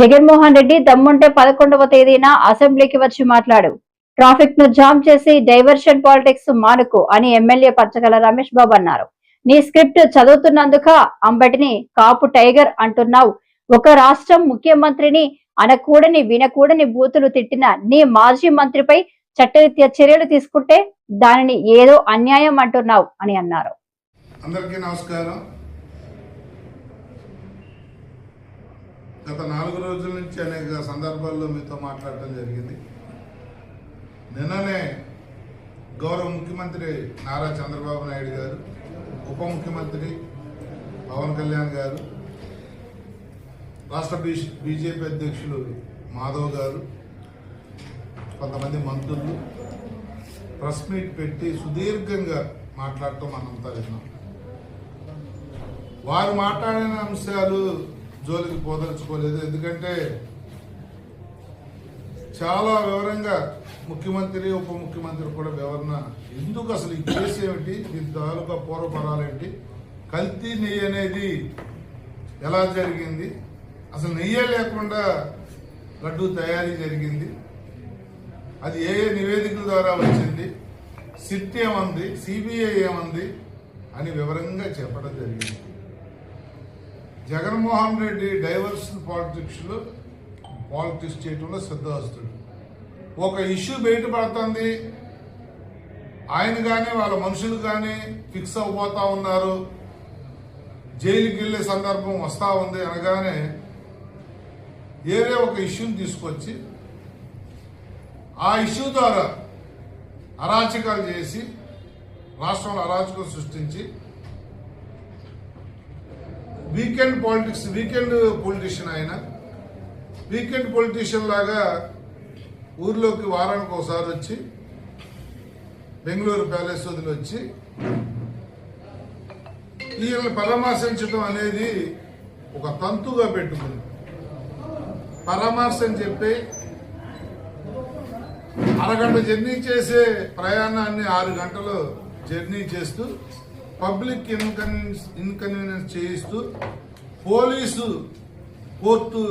జగన్మోహన్ రెడ్డి దమ్ముంటే పదకొండవ తేదీన అసెంబ్లీకి వచ్చి మాట్లాడు. ట్రాఫిక్ను జామ్ చేసి డైవర్షన్ పాలిటిక్స్ మానుకు అని ఎమ్మెల్యే పచ్చగల రమేష్ బాబు అన్నారు. నీ స్క్రిప్ట్ చదువుతున్నందుక అంబటిని కాపు టైగర్ అంటున్నావు. ఒక రాష్ట్రం ముఖ్యమంత్రిని అనకూడని వినకూడని బూతులు తిట్టిన నీ మాజీ మంత్రిపై చట్టరీత్యా చర్యలు తీసుకుంటే దానిని ఏదో అన్యాయం అంటున్నావు అని అన్నారు. అందరికీ నమస్కారం. గత నాలుగు రోజుల నుంచి అనేక సందర్భాల్లో మీతో మాట్లాడటం జరిగింది. నిన్ననే గౌరవ ముఖ్యమంత్రి నారా చంద్రబాబు నాయుడు గారు ఉప ముఖ్యమంత్రి పవన్ కళ్యాణ్ గారు రాష్ట్ర బీ- బీజేపీ అధ్యక్షులు మాధవ్ గారు కొంతమంది మంత్రులు ప్రెస్ మీట్ పెట్టి సుదీర్ఘంగా మాట్లాడటం మనంతా విన్నాం. వారు మాట్లాడిన అంశాలు జోలికి పోదలుచుకోలేదు. ఎందుకంటే చాలా వివరంగా ముఖ్యమంత్రి ఉప ముఖ్యమంత్రి కూడా వివరణ ఎందుకు అసలు ఈ కేసు ఏమిటి? దీని తాలూకా పూర్వపరాలేంటి కల్తీ నెయ్యి అనేది ఎలా జరిగింది? అసలు నెయ్యే లేకుండా లడ్డు తయారీ జరిగింది. అది ఏ ఏ నివేదికల ద్వారా వచ్చింది? సిట్ ఏమంది? సిబిఐ ఏమంది? అని వివరంగా చెప్పడం జరిగింది. జగన్మోహన్ రెడ్డి డైవర్షన్ పాలిటిక్స్లో పాలిటిక్స్ చేయటంలో శ్రద్ధాస్తుడు. ఒక ఇష్యూ బయటపడుతుంది. ఆయన కానీ వాళ్ళ మనుషులు కానీ ఫిక్స్ అవబోతా ఉన్నారు. జైలుకి వెళ్ళే సందర్భం వస్తూ ఉంది అనగానే ఏదే ఒక ఇష్యూని తీసుకొచ్చి ఆ ఇష్యూ ద్వారా అరాచకాలు చేసి రాష్ట్రంలో అరాచకం సృష్టించి వీకెండ్ పాలిటిక్స్ వీకెండ్ పొలిటీషియన్ ఆయన. వీకెండ్ పొలిటీషియన్ లాగా ఊర్లోకి వారానికి ఒకసారి వచ్చి బెంగళూరు ప్యాలెస్ వదిలి వచ్చి ఈయన పరామర్శించడం అనేది ఒక తంతుగా పెట్టుకుంది. పరామర్శ అని చెప్పి అరగంట జర్నీ చేసే ప్రయాణాన్ని ఆరు గంటలు జర్నీ చేస్తూ పబ్లిక్ ఇన్కన్వీనియన్స్ ఇన్కన్వీనియన్స్ చేయిస్తూ పోలీసు కోర్టు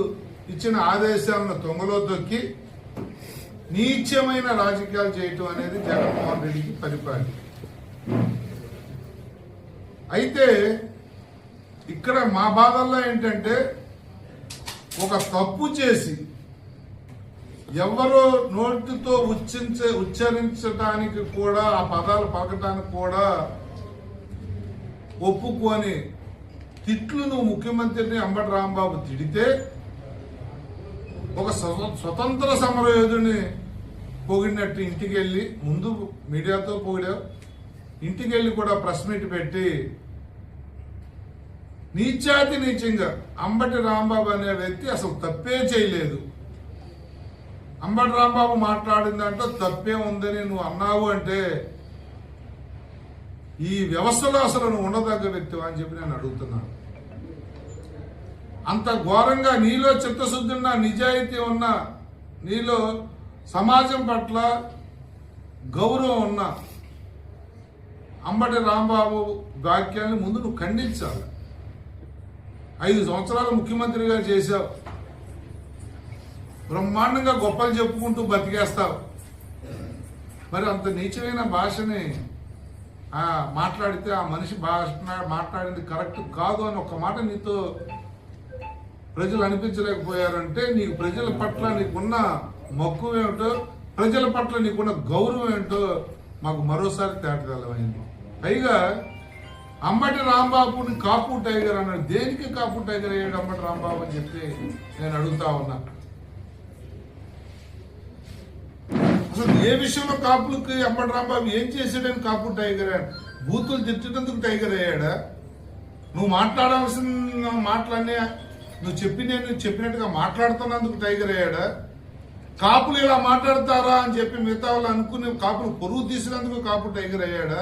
ఇచ్చిన ఆదేశాలను తొంగలో తొక్కి నీచమైన రాజకీయాలు చేయటం అనేది జగన్మోహన్ రెడ్డికి పరిపాటి. అయితే ఇక్కడ మా బాధల్లో ఏంటంటే ఒక తప్పు చేసి ఎవరో నోటితో ఉచ్చరించ ఉచ్చరించడానికి కూడా ఆ పదాలు పలకటానికి కూడా ఒప్పుకొని తిట్లు నువ్వు ముఖ్యమంత్రిని అంబటి రాంబాబు తిడితే ఒక స్వతంత్ర సమరయోధుని పొగిడినట్టు ఇంటికి వెళ్ళి ముందు మీడియాతో పొగిడావు ఇంటికి వెళ్ళి కూడా ప్రెస్ మీట్ పెట్టి నీచాతి నీచంగా అంబటి రాంబాబు అనే వ్యక్తి అసలు తప్పే చేయలేదు. అంబటి రాంబాబు మాట్లాడిన దాంట్లో తప్పే ఉందని నువ్వు అన్నావు అంటే ఈ వ్యవస్థలో అసలు నువ్వు ఉండదగ్గ వ్యక్తి అని చెప్పి నేను అడుగుతున్నాను. అంత ఘోరంగా నీలో చిత్తశుద్ధి ఉన్న నిజాయితీ ఉన్న నీలో సమాజం పట్ల గౌరవం ఉన్న అంబటి రాంబాబు వాక్యాన్ని ముందు నువ్వు ఖండించాలి. ఐదు సంవత్సరాలు ముఖ్యమంత్రిగా చేశావు. బ్రహ్మాండంగా గొప్పలు చెప్పుకుంటూ బతికేస్తావు. మరి అంత నీచమైన భాషని మాట్లాడితే ఆ మనిషి భాష మాట్లాడింది కరెక్ట్ కాదు అని ఒక మాట నీతో ప్రజలు అనిపించలేకపోయారంటే నీకు ప్రజల పట్ల నీకున్న మక్కువ ఏమిటో ప్రజల పట్ల నీకున్న గౌరవం ఏంటో మాకు మరోసారి తేటగలమైంది పైగా అంబటి రాంబాబుని కాపు టైగర్ అన్నాడు. దేనికి కాపు టైగర్ అయ్యాడు అంబటి రాంబాబు అని చెప్పి నేను అడుగుతా ఉన్నా. అసలు ఏ విషయంలో కాపులకి అంబటి రాంబాబు ఏం చేసాడని కాపు టైగర్ బూతులు తిట్టేందుకు టైగర్ అయ్యాడా? నువ్వు మాట్లాడాల్సిన మాటలన్నీ నువ్వు చెప్పి నేను చెప్పినట్టుగా మాట్లాడుతున్నందుకు టైగర్ అయ్యాడా? కాపులు ఇలా మాట్లాడతారా అని చెప్పి మిగతా వాళ్ళు అనుకునే కాపులు పొరుగు తీసినందుకు కాపు టైగర్ అయ్యాడా?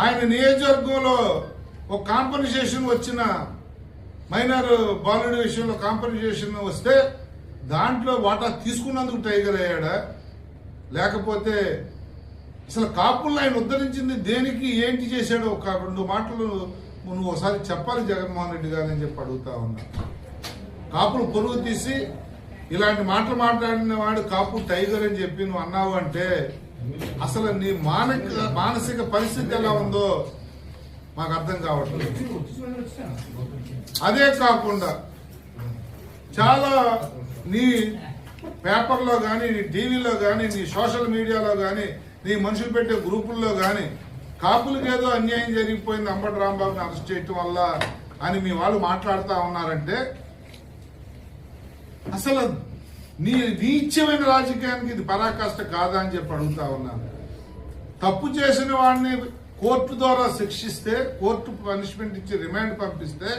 ఆయన నియోజకవర్గంలో ఒక కాంపన్సేషన్ వచ్చిన మైనర్ బాలుడి విషయంలో కాంపెన్సేషన్ వస్తే దాంట్లో వాటా తీసుకున్నందుకు టైగర్ అయ్యాడా? లేకపోతే అసలు కాపులను ఆయన ఉద్ధరించింది దేనికి? ఏంటి చేశాడో ఒక రెండు మాటలు నువ్వు ఒకసారి చెప్పాలి జగన్మోహన్ రెడ్డి గారు అని చెప్పి అడుగుతా ఉన్నా. కాపులు పొరుగు తీసి ఇలాంటి మాటలు మాట్లాడిన వాడు కాపు టైగర్ అని చెప్పి నువ్వు అన్నావు అంటే అసలు నీ మానసిక మానసిక పరిస్థితి ఎలా ఉందో మాకు అర్థం కావట్లేదు. అదే కాకుండా చాలా నీ పేపర్లో కానీ నీ టీవీలో కానీ నీ సోషల్ మీడియాలో కానీ నీ మనుషులు పెట్టే గ్రూపుల్లో కానీ కాపులకు ఏదో అన్యాయం జరిగిపోయింది అంబటి రాంబాబుని అరెస్ట్ చేయటం వల్ల అని మీ వాళ్ళు మాట్లాడుతూ ఉన్నారంటే అసలు నీ నీచ్యమైన రాజకీయానికి ఇది పరాకాష్ట కాదా అని చెప్పి అడుగుతా ఉన్నాను. తప్పు చేసిన వాడిని కోర్టు ద్వారా శిక్షిస్తే కోర్టు పనిష్మెంట్ ఇచ్చి రిమాండ్ పంపిస్తే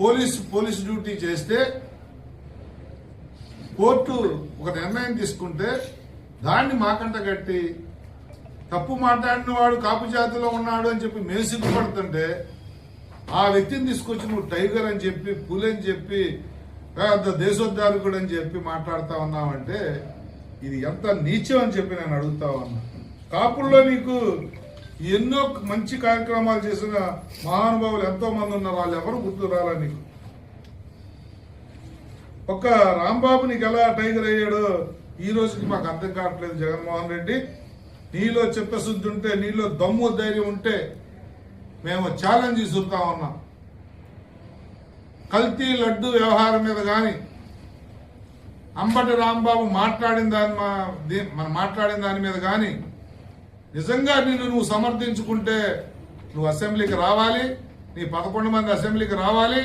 పోలీసు పోలీసు డ్యూటీ చేస్తే కోర్టు ఒక నిర్ణయం తీసుకుంటే దాన్ని మాకంట కట్టి తప్పు మాట్లాడిన వాడు కాపు జాతిలో ఉన్నాడు అని చెప్పి మేము సిగ్గుపడుతుంటే ఆ వ్యక్తిని తీసుకొచ్చి నువ్వు టైగర్ అని చెప్పి పులి అని చెప్పి పెద్ద దేశోద్ధారకుడు అని చెప్పి మాట్లాడుతా ఉన్నావంటే ఇది ఎంత నీచం అని చెప్పి నేను అడుగుతా ఉన్నా. కాపుల్లో నీకు ఎన్నో మంచి కార్యక్రమాలు చేసిన మహానుభావులు ఎంతో మంది ఉన్నారు వాళ్ళు ఎవరు గుర్తు రాలా నీకు? ఒక్క రాంబాబు నీకు ఎలా టైగర్ అయ్యాడో. ఈ రోజుకి మాకు అర్థం కావట్లేదు జగన్మోహన్ రెడ్డి. నీలో చిత్తశుద్ధి ఉంటే నీలో దమ్ము ధైర్యం ఉంటే మేము ఛాలెంజ్ ఇస్తుతా ఉన్నాం. కల్తీ లడ్డు వ్యవహారం మీద కానీ అంబటి రాంబాబు మాట్లాడిన దాని మా- దీ- మనం మాట్లాడిన దాని మీద కానీ నిజంగా నిన్ను నువ్వు సమర్థించుకుంటే నువ్వు అసెంబ్లీకి రావాలి నీ పదకొండు మంది అసెంబ్లీకి రావాలి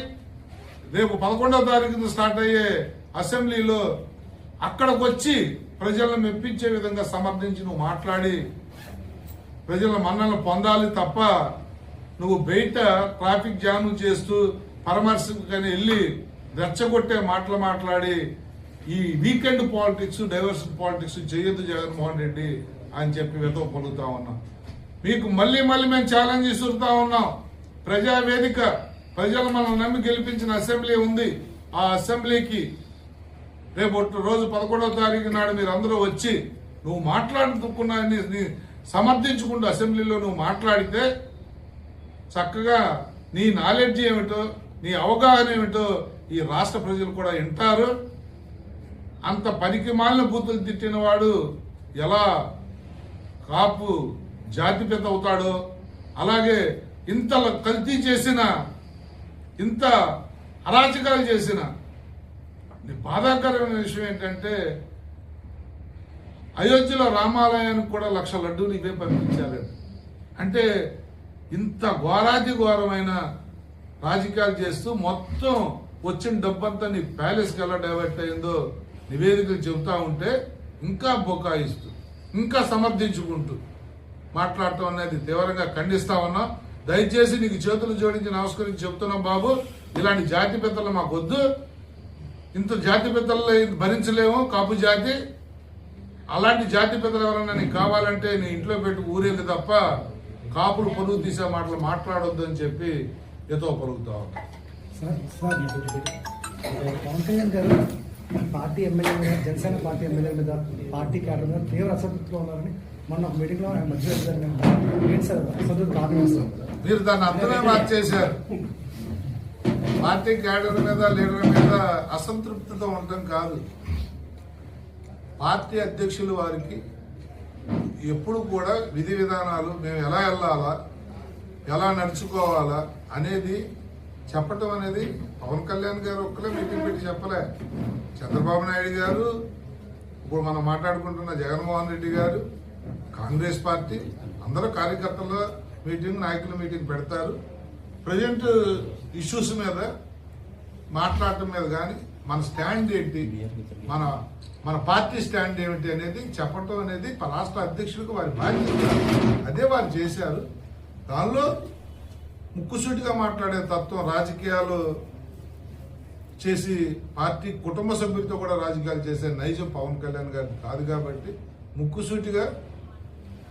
రేపు పదకొండవ తారీఖున స్టార్ట్ అయ్యే అసెంబ్లీలో అక్కడికి వచ్చి ప్రజలను మెప్పించే విధంగా సమర్థించి నువ్వు మాట్లాడి ప్రజల మన్నలను పొందాలి తప్ప నువ్వు బయట ట్రాఫిక్ జామ్ చేస్తూ పరామర్శకని వెళ్ళి రెచ్చగొట్టే మాటలు మాట్లాడి ఈ వీకెండ్ పాలిటిక్స్ డైవర్సిటీ పాలిటిక్స్ చేయొద్దు జగన్మోహన్ రెడ్డి అని చెప్పి వెతో పలుకుతా ఉన్నాం. మీకు మళ్ళీ మళ్ళీ మేము ఛాలెంజ్ ఇస్తుతా ఉన్నాం. ప్రజావేదిక ప్రజలు మనం నమ్మి గెలిపించిన అసెంబ్లీ ఉంది. ఆ అసెంబ్లీకి రేపు రోజు పదకొండవ తారీఖు నాడు మీరు అందరూ వచ్చి నువ్వు మాట్లాడుతున్న సమర్థించుకుంటూ అసెంబ్లీలో నువ్వు మాట్లాడితే చక్కగా నీ నాలెడ్జ్ ఏమిటో నీ అవగాహన ఏమిటో ఈ రాష్ట్ర ప్రజలు కూడా వింటారు. అంత పనికి మాలిన బూతులు తిట్టిన వాడు ఎలా కాపు జాతిపిత అవుతాడో అలాగే ఇంత కల్తీ చేసిన ఇంత అరాచకాలు చేసిన. బాధాకరమైన విషయం ఏంటంటే అయోధ్యలో రామాలయానికి కూడా లక్ష లడ్డూలు ఇవే పంపించాలి అంటే ఇంత ఘోరాది ఘోరమైన రాజకీయాలు చేస్తూ మొత్తం వచ్చిన డబ్బంతా నీ ప్యాలెస్కి ఎలా డైవర్ట్ అయిందో నివేదికలు చెబుతా ఉంటే ఇంకా బొకాయిస్తూ ఇంకా సమర్థించుకుంటూ మాట్లాడటం అనేది తీవ్రంగా ఖండిస్తా ఉన్నాం. దయచేసి నీకు చేతులు జోడించి నమస్కరించి చెప్తున్నాం బాబు. ఇలాంటి జాతి పెద్దలు మాకు వద్దు ఇంత జాతి పెద్దలు భరించలేము. కాపు జాతి. అలాంటి జాతి పెద్దలు ఎవరన్నా నీకు కావాలంటే నీ ఇంట్లో పెట్టి ఊరేది తప్ప కాపులు పొరుగు తీసే మాటలు మాట్లాడొద్దు అని చెప్పి ఎతో పలుకుతా పార్టీ ఎమ్మెల్యే మీద జనసేన పార్టీ ఎమ్మెల్యే మీద పార్టీ క్యాడర్ మీద తీవ్ర అసంతృప్తిలో ఉన్నారని మొన్న ఒక మీటింగ్లో ఏంటి సార్? కారణం మీరు దాన్ని అర్థమే మార్చేశారు. పార్టీ క్యాడర్ మీద లీడర్ మీద అసంతృప్తితో ఉండటం కాదు. పార్టీ అధ్యక్షులు వారికి ఎప్పుడు కూడా విధి విధానాలు మేము ఎలా వెళ్ళాలా ఎలా నడుచుకోవాలా అనేది చెప్పటం అనేది పవన్ కళ్యాణ్ గారు ఒక్కలే మీటింగ్ పెట్టి చెప్పలే. చంద్రబాబు నాయుడు గారు ఇప్పుడు మనం మాట్లాడుకుంటున్న జగన్మోహన్ రెడ్డి గారు కాంగ్రెస్ పార్టీ అందరూ కార్యకర్తల మీటింగ్ నాయకుల మీటింగ్ పెడతారు. ప్రజెంట్ ఇష్యూస్ మీద మాట్లాడటం మీద కానీ మన స్టాండ్ ఏంటి? మన మన పార్టీ స్టాండ్ ఏమిటి అనేది చెప్పటం అనేది రాష్ట్ర అధ్యక్షులకు వారి బాధ్యత. అదే వారు చేశారు. దానిలో ముక్కుసూటిగా మాట్లాడే తత్వం రాజకీయాలు చేసి పార్టీ కుటుంబ సభ్యులతో కూడా రాజకీయాలు చేసే నైజం పవన్ కళ్యాణ్ గారు కాదు కాబట్టి ముక్కుసూటిగా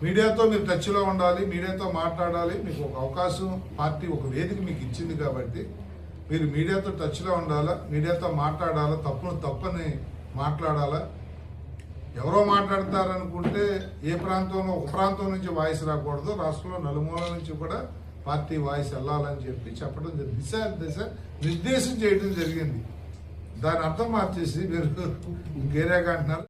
మీడియాతో మీరు టచ్లో ఉండాలి మీడియాతో మాట్లాడాలి మీకు ఒక అవకాశం పార్టీ ఒక వేదిక మీకు ఇచ్చింది కాబట్టి మీరు మీడియాతో టచ్లో ఉండాలా మీడియాతో మాట్లాడాలా తప్పును తప్పని మాట్లాడాలా? ఎవరో మాట్లాడతారనుకుంటే ఏ ప్రాంతంలో ఒక ప్రాంతం నుంచి వాయిస్ రాకూడదు రాష్ట్రంలో నలుమూల నుంచి కూడా పార్టీ వాయిస్ వెళ్ళాలని చెప్పి చెప్పడం జరిగింది. దిశ దిశ నిర్దేశం చేయడం జరిగింది. దాని అర్థం మార్చేసి మీరు ఇంకేరేగా అంటున్నారు.